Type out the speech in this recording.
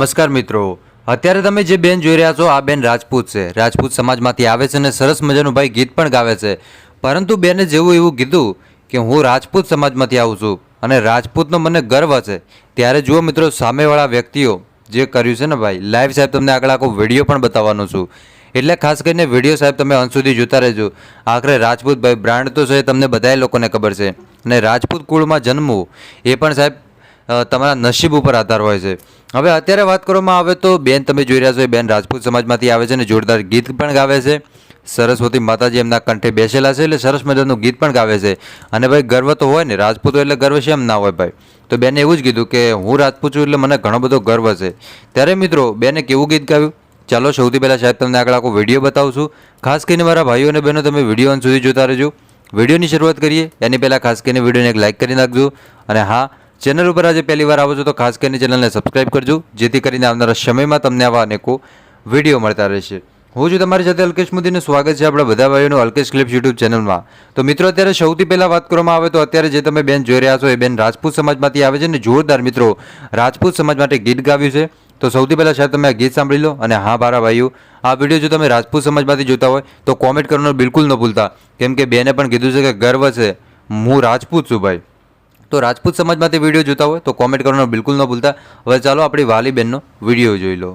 નમસ્કાર મિત્રો. અત્યારે તમે જે બેન જોઈ રહ્યા છો, આ બેન રાજપૂત છે. રાજપૂત સમાજમાંથી આવે છે અને સરસ મજાનું ભાઈ ગીત પણ ગાવે છે. પરંતુ બેને જેવું એવું કીધું કે હું રાજપૂત સમાજમાંથી આવું છું અને રાજપૂતનો મને ગર્વ છે. ત્યારે જુઓ મિત્રો, સામેવાળા વ્યક્તિઓ જે કર્યું છે ને ભાઈ, લાઈવ સાહેબ તમને આગળ આખો વીડિયો પણ બતાવવાનો છું. એટલે ખાસ કરીને વીડિયો સાહેબ તમે અંત સુધી જોતા રહેજો. આખરે રાજપૂત ભાઈ બ્રાન્ડ તો છે તમને બધાય લોકોને ખબર છે. અને રાજપૂત કુળમાં જન્મવું એ પણ સાહેબ તમારા નસીબ ઉપર આધાર હોય છે. હવે અત્યારે વાત કરવામાં આવે તો બેન તમે જોઈ રહ્યા છો, એ બેન રાજપૂત સમાજમાંથી આવે છે અને જોરદાર ગીત પણ ગાવે છે. સરસ્વતી માતાજી એમના કંઠે બેસેલા છે એટલે સરસ મજાનું ગીત પણ ગાવે છે. અને ભાઈ ગર્વ તો હોય ને, રાજપૂતો એટલે ગર્વ છે એમ ના હોય ભાઈ. તો બેને એવું જ કીધું કે હું રાજપૂત છું એટલે મને ઘણો બધો ગર્વ છે. ત્યારે મિત્રો, બેને કેવું ગીત ગાવ્યું ચાલો સૌથી પહેલાં સાહેબ તમને આગળ આખો વીડિયો બતાવું છું. ખાસ કરીને મારા ભાઈઓ અને બહેનો, તમે વીડિયો અંત સુધી જોતા રહેજો. વિડીયોની શરૂઆત કરીએ. એની પહેલાં ખાસ કરીને વિડીયોને એક લાઇક કરી નાખજો. અને હા ચેનલ ઉપર આજે પહેલી વાર આવો છો તો ખાસ કરીને ચેનલને સબસ્ક્રાઇબ કરજો, જેથી કરીને આવનારા સમયમાં તમને આવા અનેકો વીડિયો મળતા રહેશે. હું છું તમારી સાથે અલ્કેશ મોદીનું સ્વાગત છે આપણા બધા ભાઈઓનું અલ્કેશ ક્લિપ્સ યુટ્યુબ ચેનલમાં. તો મિત્રો, અત્યારે સૌથી પહેલાં વાત કરવામાં આવે તો અત્યારે જે તમે બેન જોઈ રહ્યા છો એ બેન રાજપૂત સમાજમાંથી આવે છે ને જોરદાર મિત્રો, રાજપૂત સમાજ માટે ગીત ગાવ્યું છે. તો સૌથી પહેલાં સાહેબ તમે આ ગીત સાંભળી લો અને હા મારા ભાઈઓ, આ વીડિયો જો તમે રાજપૂત સમાજમાંથી જોતા હોય તો કોમેન્ટ કરવાનું બિલકુલ ન ભૂલતા. કેમ કે બેને પણ કીધું છે કે ગર્વ છે. હું રાજપૂત છું ભાઈ. તો રાજપૂત સમાજમાંથી વીડિયો જોતા હોય તો કોમેન્ટ કરવાનું બિલકુલ ન ભૂલતા. હવે ચાલો આપણી વાલી બહેનનો વીડિયો જોઈ લો.